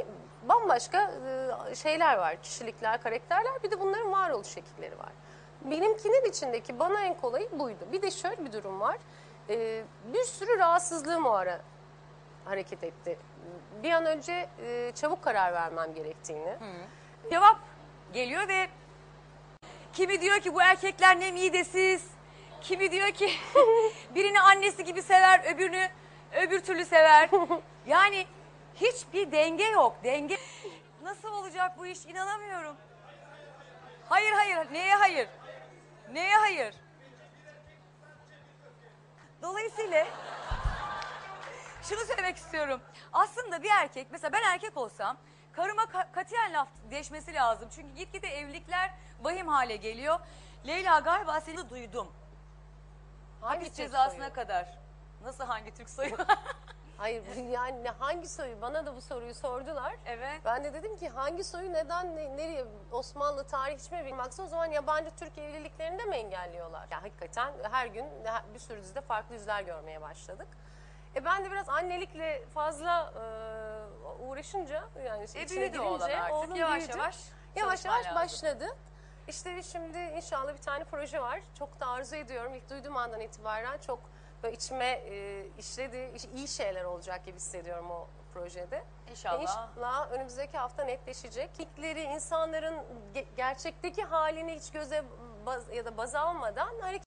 Yani bambaşka e, şeyler var, kişilikler, karakterler. Bir de bunların varoluş şekilleri var. Benimkinin içindeki bana en kolayı buydu. Bir de şöyle bir durum var. E, bir sürü rahatsızlığım o ara hareket etti. Bir an önce e, çabuk karar vermem gerektiğini. Cevap geliyor ve kimi diyor ki bu erkekler ne midesiz, kimi diyor ki birini annesi gibi sever, öbürünü öbür türlü sever. Yani hiçbir denge yok. Denge nasıl olacak bu iş inanamıyorum. Hayır hayır neye hayır? Neye hayır? Dolayısıyla şunu söylemek istiyorum. Aslında bir erkek mesela ben erkek olsam karıma ka- katiyen laf değişmesi lazım. Çünkü gitgide evlilikler vahim hale geliyor. Leyla galiba seni de duydum. Hangi Hapis Türk cezasına soyu? kadar. Nasıl hangi Türk soyu? Hayır yani hangi soyu? Bana da bu soruyu sordular. evet. Ben de dedim ki hangi soyu neden ne- nereye Osmanlı tarih hiç mi bilmekse o zaman yabancı Türk evliliklerini de mi engelliyorlar? Ya hakikaten her gün bir sürü dizide farklı yüzler görmeye başladık. E ben de biraz annelikle fazla e, uğraşınca yani E içine büyüdü oğlan girince artık. oğlum Yavaş büyüdü. yavaş Yavaş çalışman yavaş lazım. başladı. İşte şimdi inşallah bir tane proje var. Çok da arzu ediyorum. İlk duyduğum andan itibaren çok böyle içime e, işledi, iş- iyi şeyler olacak gibi hissediyorum o projede. İnşallah. İnşallah önümüzdeki hafta netleşecek. Fikirleri, insanların ge- gerçekteki halini hiç göze baz, ya da baz almadan hareket